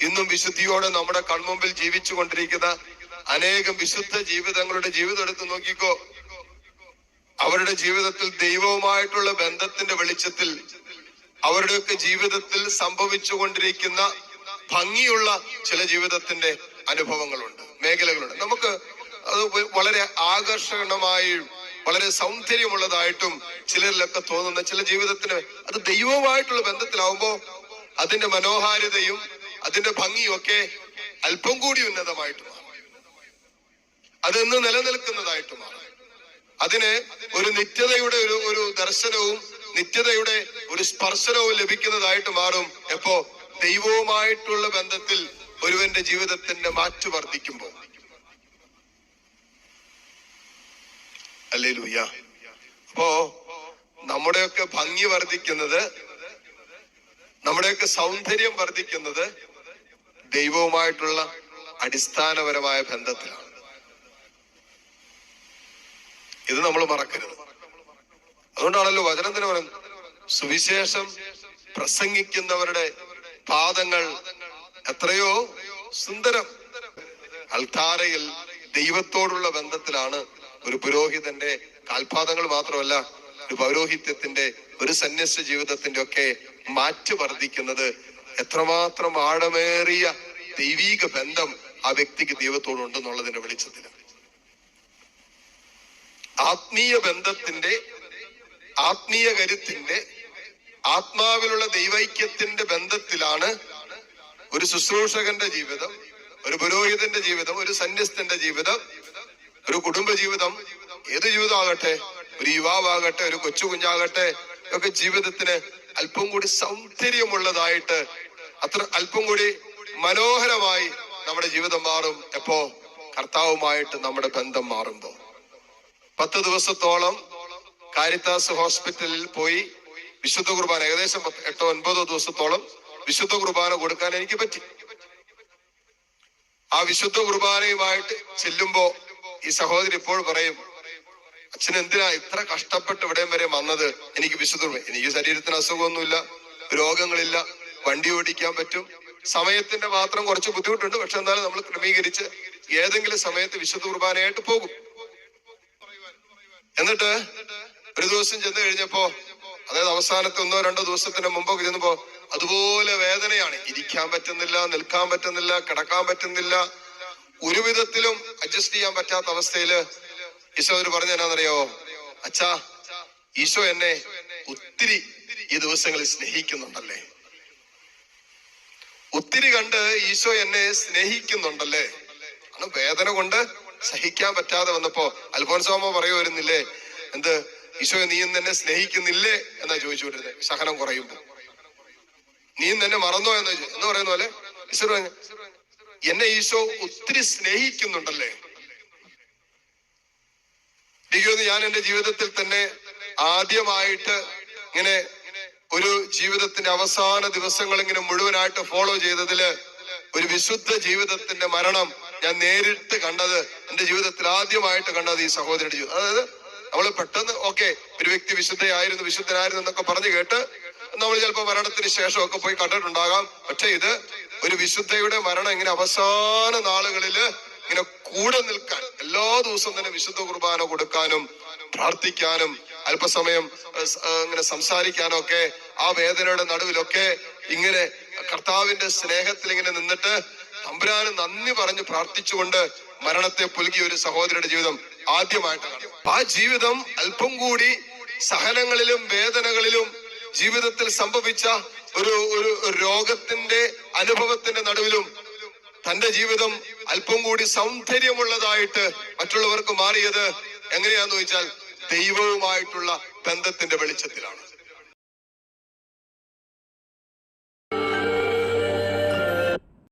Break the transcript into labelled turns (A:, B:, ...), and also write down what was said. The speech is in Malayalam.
A: ഇന്നും വിശുദ്ധിയോടെ നമ്മുടെ കൺമുമ്പിൽ ജീവിച്ചു കൊണ്ടിരിക്കുന്ന അനേകം വിശുദ്ധ ജീവിതങ്ങളുടെ ജീവിതം എടുത്ത് നോക്കിക്കോ. അവരുടെ ജീവിതത്തിൽ ദൈവവുമായിട്ടുള്ള ബന്ധത്തിന്റെ വെളിച്ചത്തിൽ അവരുടെയൊക്കെ ജീവിതത്തിൽ സംഭവിച്ചു കൊണ്ടിരിക്കുന്ന ഭംഗിയുള്ള ചില ജീവിതത്തിന്റെ അനുഭവങ്ങളുണ്ട് മേഖലകളുണ്ട്. നമുക്ക് അത് വളരെ ആകർഷണമായി വളരെ സൗന്ദര്യമുള്ളതായിട്ടും ചിലരിലൊക്കെ തോന്നുന്ന ചില ജീവിതത്തിന് അത് ദൈവവുമായിട്ടുള്ള ബന്ധത്തിലാവുമ്പോ അതിന്റെ മനോഹാരിതയും അതിന്റെ ഭംഗിയൊക്കെ അല്പം കൂടി ഉന്നതമായിട്ട് മാറും. അതെന്ന് നിലനിൽക്കുന്നതായിട്ട് മാറും. അതിന് ഒരു നിത്യതയുടെ ഒരു ഒരു ദർശനവും നിത്യതയുടെ ഒരു സ്പർശനവും ലഭിക്കുന്നതായിട്ട് മാറും. എപ്പോ? ദൈവവുമായിട്ടുള്ള ബന്ധത്തിൽ ഒരുവന്റെ ജീവിതത്തിന്റെ മാറ്റു വർദ്ധിക്കുമ്പോൾ. അല്ലേ ലൂയ അപ്പോ നമ്മുടെയൊക്കെ ഭംഗി വർദ്ധിക്കുന്നത് നമ്മുടെയൊക്കെ സൗന്ദര്യം വർദ്ധിക്കുന്നത് ദൈവവുമായിട്ടുള്ള അടിസ്ഥാനപരമായ ബന്ധത്തിലാണ്. ഇത് നമ്മൾ മറക്കരുത്. അതുകൊണ്ടാണല്ലോ വചനത്തിന് പറയുന്നത്. സുവിശേഷം പ്രസംഗിക്കുന്നവരുടെ പാദങ്ങൾ എത്രയോ സുന്ദരം. അൾത്താരയിൽ ദൈവത്തോടുള്ള ബന്ധത്തിലാണ് ഒരു പുരോഹിതന്റെ കാൽപാദങ്ങൾ മാത്രമല്ല ഒരു പൗരോഹിത്യത്തിന്റെ ഒരു സന്യസ്ത ജീവിതത്തിന്റെ ഒക്കെ മാറ്റ് വർദ്ധിക്കുന്നത് എത്രമാത്രം ആഴമേറിയ ദൈവീക ബന്ധം ആ വ്യക്തിക്ക് ദൈവത്തോടുണ്ടെന്നുള്ളതിന്റെ വെളിച്ചത്തിൽ. ആത്മീയ ബന്ധത്തിന്റെ ആത്മീയ കരുത്തിന്റെ ആത്മാവിലുള്ള ദൈവൈക്യത്തിന്റെ ബന്ധത്തിലാണ് ഒരു ശുശ്രൂഷകന്റെ ജീവിതം ഒരു പുരോഹിതന്റെ ജീവിതം ഒരു സന്യസ്തന്റെ ജീവിതം ഒരു കുടുംബ ജീവിതം ഏത് ജീവിതമാകട്ടെ ഒരു യുവാവാകട്ടെ ഒരു കൊച്ചു കുഞ്ഞാകട്ടെ ഒക്കെ ജീവിതത്തിന് അല്പം കൂടി സൗന്ദര്യമുള്ളതായിട്ട് അത്ര അല്പം കൂടി മനോഹരമായി നമ്മുടെ ജീവിതം മാറും. എപ്പോ കർത്താവുമായിട്ട് നമ്മുടെ ബന്ധം മാറുമ്പോ. പത്ത് ദിവസത്തോളം കാരിത്താസ് ഹോസ്പിറ്റലിൽ പോയി വിശുദ്ധ കുർബാന ഏകദേശം എട്ടോ ഒൻപതോ ദിവസത്തോളം വിശുദ്ധ കുർബാന കൊടുക്കാൻ എനിക്ക് പറ്റി. ആ വിശുദ്ധ കുർബാനയുമായിട്ട് ചെല്ലുമ്പോ ഈ സഹോദരി ഇപ്പോൾ പറയും അച്ഛൻ എന്തിനാ ഇത്ര കഷ്ടപ്പെട്ട് ഇവിടെയും വരെ വന്നത്? എനിക്ക് വിശുദ്ധ എനിക്ക് ശരീരത്തിന് അസുഖമൊന്നുമില്ല രോഗങ്ങളില്ല വണ്ടി ഓടിക്കാൻ പറ്റും. സമയത്തിന്റെ മാത്രം കുറച്ച് ബുദ്ധിമുട്ടുണ്ട്. പക്ഷെ എന്നാലും നമ്മൾ ക്രമീകരിച്ച് ഏതെങ്കിലും സമയത്ത് വിശുദ്ധ കുർബാനയായിട്ട് പോകും. എന്നിട്ട് ഒരു ദിവസം ചെന്ന് കഴിഞ്ഞപ്പോ അതായത് അവസാനത്തെ ഒന്നോ രണ്ടോ ദിവസത്തിന് മുമ്പൊക്കെ ചെന്നപ്പോ അതുപോലെ വേദനയാണ്. ഇരിക്കാൻ പറ്റുന്നില്ല നിൽക്കാൻ പറ്റുന്നില്ല കിടക്കാൻ പറ്റുന്നില്ല. ഒരു വിധത്തിലും അഡ്ജസ്റ്റ് ചെയ്യാൻ പറ്റാത്ത അവസ്ഥയിൽ ഈശോ ഒരു പറഞ്ഞ എന്നാന്നറിയോ അച്ഛാ ഈശോ എന്നെ ഒത്തിരി ഈ ദിവസങ്ങളിൽ സ്നേഹിക്കുന്നുണ്ടല്ലേ? ഒത്തിരി കണ്ട് ഈശോ എന്നെ സ്നേഹിക്കുന്നുണ്ടല്ലേ? ആണ് വേദന കൊണ്ട് സഹിക്കാൻ പറ്റാതെ വന്നപ്പോ അൽഫോൻസോമ പറയുമായിരുന്നില്ലേ എന്ത് ഈശോ നീ എന്നെ സ്നേഹിക്കുന്നില്ലേ എന്നാ ചോദിച്ചുകൊണ്ടിരുന്നത് സഹനം കുറയുമ്പോ. നീ എന്നെ മറന്നോ എന്ന് എന്ന് പറയുന്ന പോലെ എന്നെ ഈശോ ഒത്തിരി സ്നേഹിക്കുന്നുണ്ടല്ലേ? തോന്നുന്നു ഞാൻ എന്റെ ജീവിതത്തിൽ തന്നെ ആദ്യമായിട്ട് ഇങ്ങനെ ഒരു ജീവിതത്തിന്റെ അവസാന ദിവസങ്ങൾ ഇങ്ങനെ മുഴുവനായിട്ട് ഫോളോ ചെയ്തതിൽ ഒരു വിശുദ്ധ ജീവിതത്തിന്റെ മരണം ഞാൻ നേരിട്ട് കണ്ടത് എന്റെ ജീവിതത്തിൽ ആദ്യമായിട്ട് കണ്ടത് ഈ സഹോദരിയുടെ ജീവിതം. അതായത് നമ്മൾ പെട്ടെന്ന് ഓക്കെ ഒരു വ്യക്തി വിശുദ്ധയായിരുന്നു വിശുദ്ധനായിരുന്നു എന്നൊക്കെ പറഞ്ഞു കേട്ട് നമ്മൾ ചിലപ്പോ മരണത്തിന് ശേഷമൊക്കെ പോയി കണ്ടിട്ടുണ്ടാകാം. പക്ഷെ ഇത് ഒരു വിശുദ്ധയുടെ മരണം ഇങ്ങനെ അവസാന നാളുകളിൽ ഇങ്ങനെ കൂടെ നിൽക്കാൻ എല്ലാ ദിവസവും തന്നെ വിശുദ്ധ കുർബാന കൊടുക്കാനും പ്രാർത്ഥിക്കാനും അല്പസമയം അങ്ങനെ സംസാരിക്കാനൊക്കെ ആ വേദനയുടെ നടുവിലൊക്കെ ഇങ്ങനെ കർത്താവിന്റെ സ്നേഹത്തിൽ ഇങ്ങനെ നിന്നിട്ട് തമ്പുരാന് നന്ദി പറഞ്ഞ് പ്രാർത്ഥിച്ചുകൊണ്ട് മരണത്തെ പുലുകിയ ഒരു സഹോദരിയുടെ ജീവിതം ആദ്യമായിട്ടാണ് ആ ജീവിതം അല്പം കൂടി സഹനങ്ങളിലും വേദനകളിലും ജീവിതത്തിൽ സംഭവിച്ച ഒരു ഒരു രോഗത്തിന്റെ അനുഭവത്തിന്റെ നടുവിലും തന്റെ ജീവിതം അല്പം കൂടി സൗന്ദര്യമുള്ളതായിട്ട് മറ്റുള്ളവർക്ക് മാറിയത് എങ്ങനെയാന്ന് ചോദിച്ചാൽ ദൈവവുമായിട്ടുള്ള ബന്ധത്തിന്റെ വെളിച്ചത്തിലാണ്.